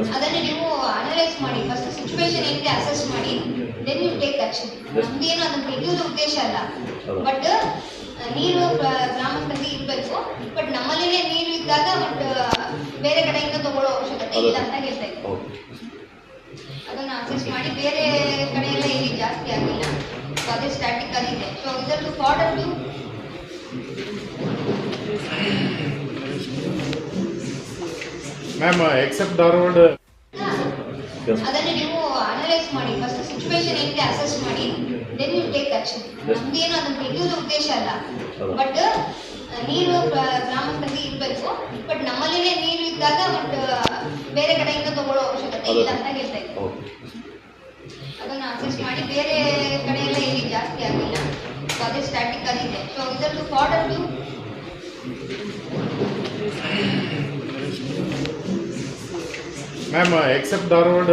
ಅದನ್ನ ನೀವು ಅನಲೈಸ್ ಮಾಡಿ ಫಸ್ಟ್ ಸಿಚುವೇಶನ್ ಏನಿದೆ ಅಸೆಸ್ ಮಾಡಿ ದೆನ್ ಯು ಟೇಕ್ ಆಕ್ಷನ್. ನಮ್ದೇನು ಅದನ್ನ ತೆಗೆಯೋದು ಉದ್ದೇಶ ಅಲ್ಲ. ಬಟ್ ನೀರು ಗ್ರ- ಇರ್ಬೇಕು ಇರಬೇಕು ಬಟ್ ನಮ್ಮಲ್ಲಿನೇ ನೀರು ಇದ್ದಾಗ ಬಟ್ ಬೇರೆ ಕಡೆಯಿಂದ ತಗೊಳ್ಳೋ ಅವಶ್ಯಕತೆ ಇಲ್ಲ ಅಂತ ಹೇಳ್ತಾ ಇದ್ದೀನಿ. ಅದನ್ನ ಅಸೆಸ್ ಮಾಡಿ ಬೇರೆ ಕಡೆ ಎಲ್ಲ ಇಲ್ಲಿ ಜಾಸ್ತಿ ಆಗಿಲ್ಲ. ಸೊ ಅದೇ ಸ್ಟ್ಯಾಟಿಕ್ ಆಗಿದೆ. ಸೊ ಇದರದ್ದು ಫಾರ್ಡರ್ ಮ್ಯಾಮ್ ಎಕ್ಸೆಪ್ಟ್ ಧಾರವಾಡ ಅದನ್ನ ನೀವು ಅನಲೈಸ್ ಮಾಡಿ. ಫಸ್ಟ್ ಸಿಚುವೇಶನ್ ಏನಿದೆ ಅಸೆಸ್ ಮಾಡಿ ದೆನ್ ಯು ಟೇಕ್ ಆಕ್ಷನ್. ನಮ್ದೇನು ಅದನ್ನ ತೆಗೆಯೋದು ಉದ್ದೇಶ ಅಲ್ಲ. ಬಟ್ ನೀರು ಗ್ರಾಮದಲ್ಲಿ ಇರಬೇಕು. ಬಟ್ ನಮ್ಮಲ್ಲಿನೇ ನೀರು ಇದ್ದಾಗ ಬಟ್ ಬೇರೆ ಕಡೆಯಿಂದ ತಗೊಳ್ಳೋ ಅವಶ್ಯಕತೆ ಇಲ್ಲ ಅಂತ ಹೇಳ್ತಾ ಇದ್ದೀನಿ. ಓಕೆ ಅದನ್ನ ಅಸೆಸ್ ಮಾಡಿ. ಬೇರೆ ಕಡೆ ಎಲ್ಲ ಇಲ್ಲಿ ಜಾಸ್ತಿ ಆಗಿಲ್ಲ. ಸೊ ಅದೇ ಸ್ಟ್ಯಾಟಿಕ್ ಆಗಿದೆ. ಸೊ ಇದರದ್ದು ಫಾರ್ಡರ್ ಮ್ಯಾಮ್ ಎಕ್ಸೆಪ್ಟ್ ಧಾರವಾಡ